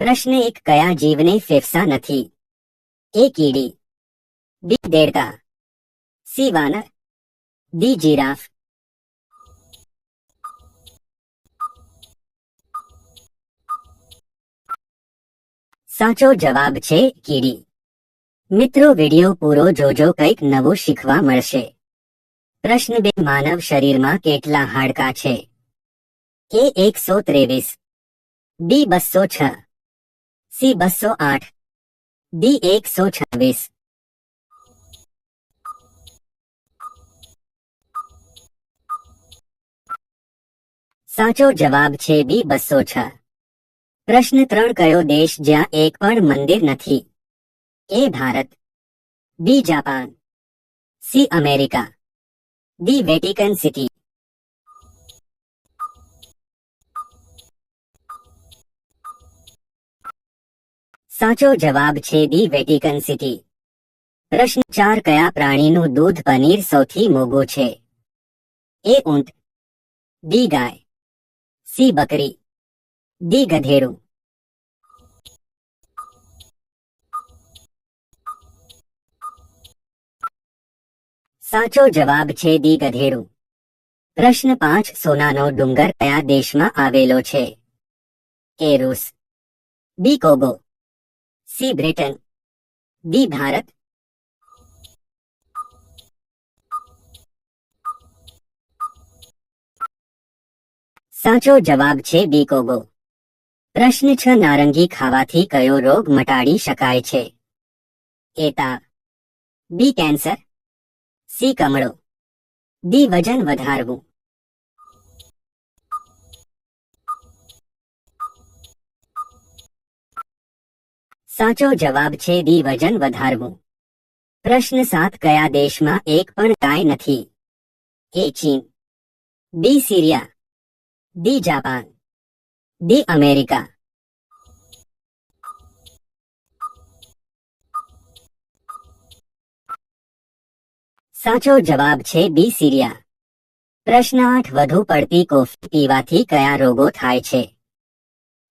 પ્રશ્ન એક કયા જીવને ફેફસા નથી એ કીડી બી દેડકા સી વાનર ડી જીરાફ સાચો જવાબ છે કીડી મિત્રો વિડિયો પૂરો જોજો કંઈક નવું શીખવા મળશે પ્રશ્ન બે માનવ શરીરમાં કેટલા હાડકાં છે એ એકસો ત્રેવીસ બી બસો છ સી બસો આઠ. ડી એકસો છવ્વીસ. સાચો જવાબ છે બી બસો છ. પ્રશ્ન ત્રણ કયો દેશ જ્યાં એક પણ મંદિર નથી? A Bharat. B Japan. C America. D Vatican City. સાચો જવાબ છે બી વેટિકન સિટી. પ્રશ્ન ચાર, કયા પ્રાણીનું દૂધ પનીર સૌથી મોંઘું છે? એ ઊંટ ડી ગાય, સી બકરી, ડી ગધેડું. સાચો જવાબ છે ડી ગધેડું. પ્રશ્ન પાંચ, સોનાનો ડુંગર કયા દેશમાં આવેલો છે? એ રૂસ, બી કોગો સી બ્રિટન ડી ભારત સાચો જવાબ છે બી કોગો પ્રશ્ન છ નારંગી ખાવાથી કયો રોગ મટાડી શકાય છે એ બી કેન્સર સી કમળો ડી વજન વધારવું સાચો જવાબ છે ડી વજન વધારવું. પ્રશ્ન સાત, કયા દેશમાં એક પણ ગાય નથી? એ ચીન. B Syria. D Japan. D America. સાચો જવાબ છે બી સિરિયા. પ્રશ્ન આઠ, વધુ પડતી કોફી પીવાથી કયા રોગો થાય છે?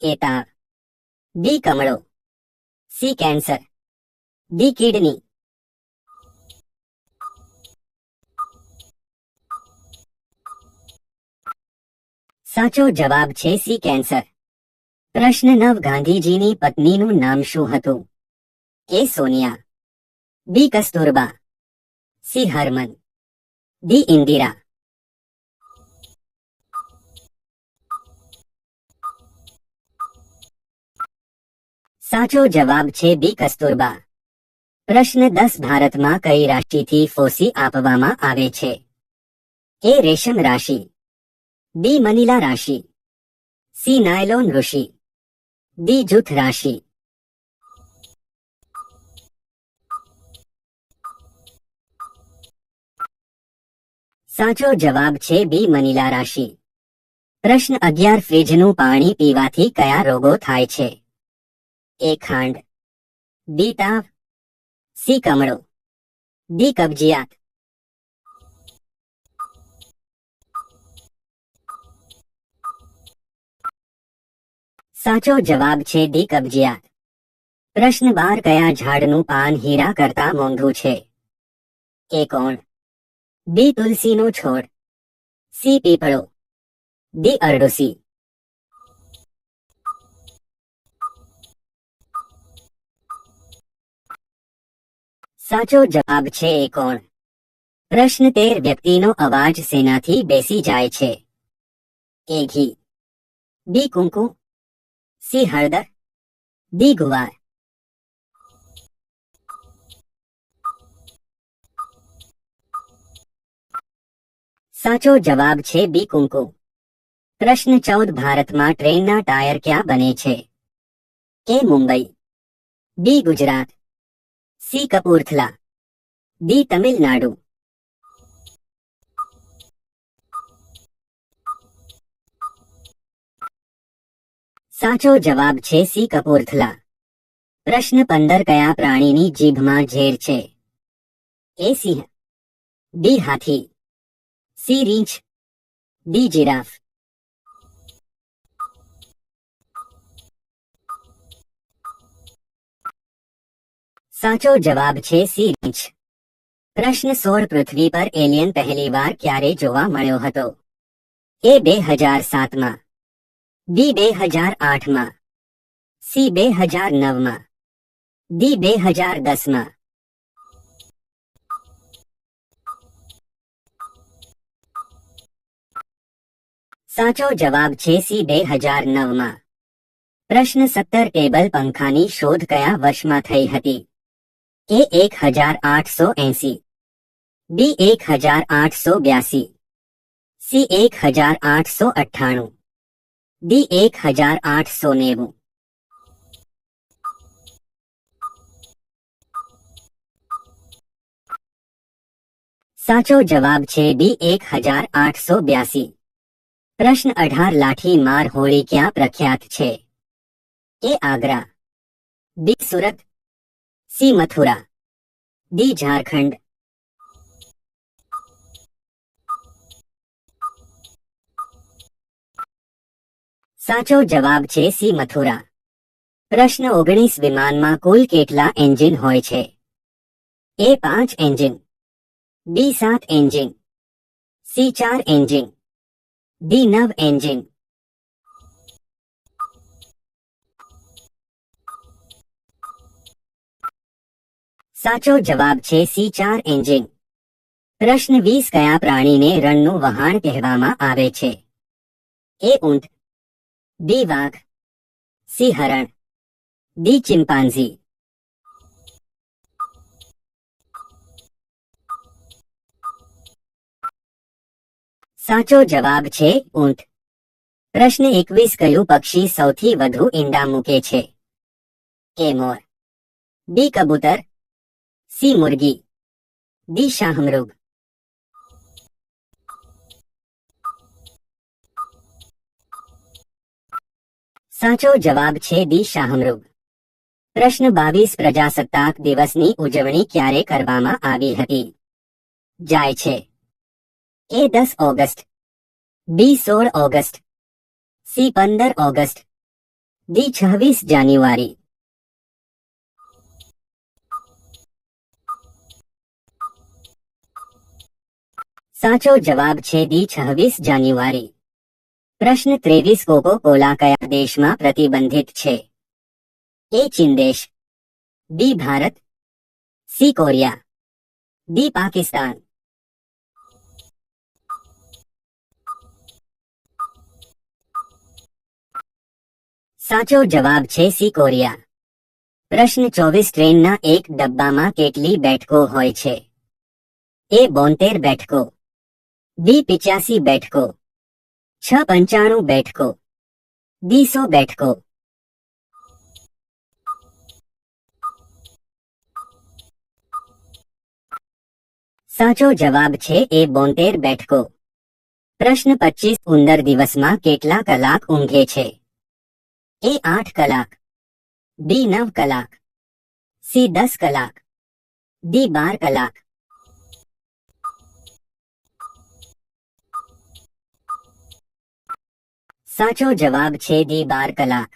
એ તાવ બી કમળો. સી કેન્સર ડી કિડની સાચો જવાબ છે સી કેન્સર પ્રશ્ન નવ, ગાંધીજીની પત્નીનું નામ શું હતું? A Sonia. B Kasturba. C Harman. D Indira. સાચો જવાબ છે બી કસ્તુરબા. પ્રશ્ન દસ ભારતમાં કઈ રાશિથી ફોસી આપવામાં આવે છે? એ રેશમ રાશિ. બી મનીલા રાશિ. સી નાયલોન ઋષિ. ડી જૂથ રાશિ. સાચો જવાબ છે બી મનીલા રાશિ. પ્રશ્ન અગિયાર ફ્રીજનું પાણી પીવાથી કયા રોગો થાય છે? એ ખાંડ બી તાવ, સી કમળો ડી કબજિયાત. સાચો જવાબ છે ડી કબજિયાત. પ્રશ્ન બાર કયા ઝાડનું પાન હીરા કરતા મોંઘું છે? એ કોણ? બી તુલસીનો છોડ, સી પીપળો, ડી અરડુસી. સાચો જવાબ છે કોણ? પ્રશ્ન તેર વ્યક્તિનો અવાજ સેનાથી બેસી જાય છે. એ ઘી? બી કુંકુ. સી હળદર. ડી ગુવાર. સાચો જવાબ છે બી કુંકુ. પ્રશ્ન ચૌદ, ભારતમાં ટ્રેનના ટાયર ક્યાં બને છે? A Mumbai. B Gujarat. C Kapurthala D Tamil Nadu સાચો જવાબ છે સી કપૂરથલા પ્રશ્ન પંદર કયા પ્રાણીની જીભમાં ઝેર છે એ સિંહ ડી હાથી સી રીંછ ડી જીરાફ સાચો જવાબ છે સી બીચ. પ્રશ્ન સોળ, પૃથ્વી પર એલિયન પહેલીવાર ક્યારે જોવા મળ્યો હતો? એ બે હજાર સાતમાં. બી બે હજાર આઠમાં. સી બે હજાર નવમાં. ડી બે હજાર દસમાં. સાચો જવાબ છે સી બે હજાર નવમાં. પ્રશ્ન સત્તર ટેબલ પંખાની શોધ કયા વર્ષમાં થઈ હતી? એ એક હજાર આઠસો એસી બી એક હજાર આઠસો બ્યાસી સી એક હજાર આઠસો અઠ્ઠાણું ડી એક હજાર આઠસો નેવું સાચો જવાબ છે બી એક હજાર આઠસો બ્યાસી પ્રશ્ન અઢાર લાઠી માર હોળી ક્યાં પ્રખ્યાત છે A Agra B Surat C Mathura, D Jharkhand. સાચો જવાબ છે સી મથુરા પ્રશ્ન ઓગણીસ વિમાનમાં કુલ કેટલા એન્જિન હોય છે એ પાંચ એન્જિન બી સાત એન્જિન સી ચાર એન્જિન ડી નવ એન્જિન સાચો જવાબ છે સી ચાર એન્જિન. પ્રશ્ન વીસ કયા પ્રાણીને રણનું વહાણ કહેવામાં આવે છે? એ ઊંટ, બી વાઘ, સી હરણ, ડી ચિમ્પાન્ઝી સાચો જવાબ છે ઊંટ. પ્રશ્ન એકવીસ કયું પક્ષી સૌથી વધુ ઈંડા મૂકે છે? એ મોર, બી કબૂતર સી મુર્ગી ડી શાહમૃગ સાચો જવાબ છે દી શાહમૃગ પ્રશ્ન બાવીસ પ્રજાસત્તાક દિવસની ઉજવણી ક્યારે કરવામાં આવી હતી જાય છે એ દસ ઓગસ્ટ બી સોળ ઓગસ્ટ સી પંદર ઓગસ્ટ ડી છવ્વીસ જાન્યુઆરી સાચો જવાબ છે ડી છવ્વીસ જાન્યુઆરી પ્રશ્ન ત્રેવીસ કોકો કોલા કયા દેશમાં પ્રતિબંધિત છે એ ચીન દેશ B Bharat C Korea D Pakistan સાચો જવાબ છે સી કોરિયા પ્રશ્ન ચોવીસ ટ્રેનના એક ડબ્બામાં કેટલી બેઠકો હોય છે એ બોતેર બેઠકો બી પિચ્યાસી બેઠકો છ પંચાણું બેઠકો ડી બેઠકો સાચો જવાબ છે એ બોતેર બેઠકો પ્રશ્ન પચીસ ઉંદર દિવસમાં કેટલા કલાક ઊંઘે છે એ આઠ કલાક બી નવ કલાક સી દસ કલાક ડી બાર કલાક સાચો જવાબ છે દી બાર કલાક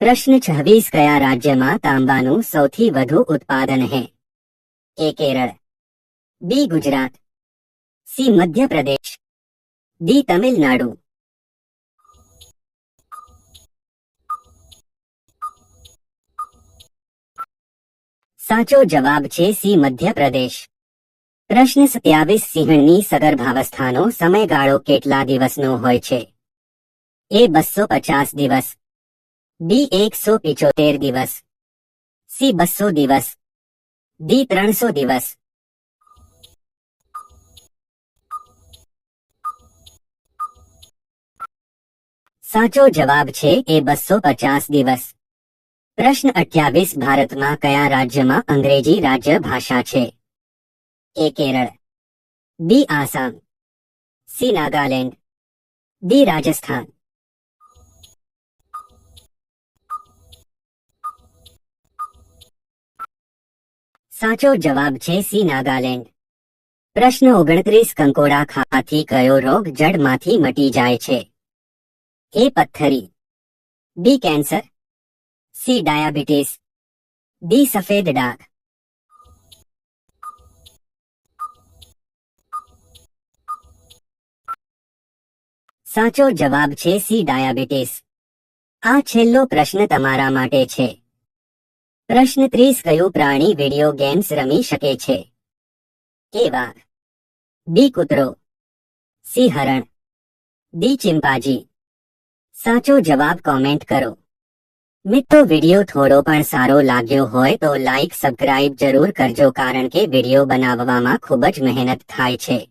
પ્રશ્ન છવ્વીસ કયા રાજ્યમાં તાંબાનું સૌથી વધુ ઉત્પાદન હે? A Kerala, B Gujarat, C Madhya Pradesh, D Tamil Nadu. સાચો જવાબ છે સી મધ્યપ્રદેશ. પ્રશ્ન સત્યાવીસ સિંહણની સગર્ભાવસ્થાનો સમયગાળો કેટલા દિવસનો હોય છે? એ બસો પચાસ દિવસ. બી એકસો પિચોતેર દિવસ. સી બસો દિવસ. ડી ત્રણસો દિવસ. સાચો જવાબ છે એ બસો પચાસ દિવસ. પ્રશ્ન અઠ્યાવીસ ભારતમાં કયા રાજ્યમાં અંગ્રેજી રાજ્ય ભાષા છે? A Kerala. B Assam. C Nagaland. D Rajasthan. સાચો જવાબ છે સી નાગાલેન્ડ. પ્રશ્ન ઓગણત્રીસ કંકોડા ખાવાથી કયો રોગ જડમાંથી મટી જાય છે? A પથ્થરી. B cancer. C diabetes. D સફેદ ડાઘ. સાચો જવાબ છે સી ડાયાબિટીસ. આ છેલ્લો પ્રશ્ન તમારા માટે છે. પ્રશ્ન ત્રીસ, કયું પ્રાણી વીડિયો ગેમ્સ રમી શકે છે? એ વાઘ, બી કૂતરો, સી હરણ, ડી ચિંપાજી? સાચો જવાબ કોમેન્ટ કરો. મિત્રો વીડિયો થોડો પણ સારો લાગ્યો હોય તો લાઈક સબસ્ક્રાઇબ જરૂર કરજો કારણ કે વીડિયો બનાવવામાં ખૂબ જ મહેનત થાય છે.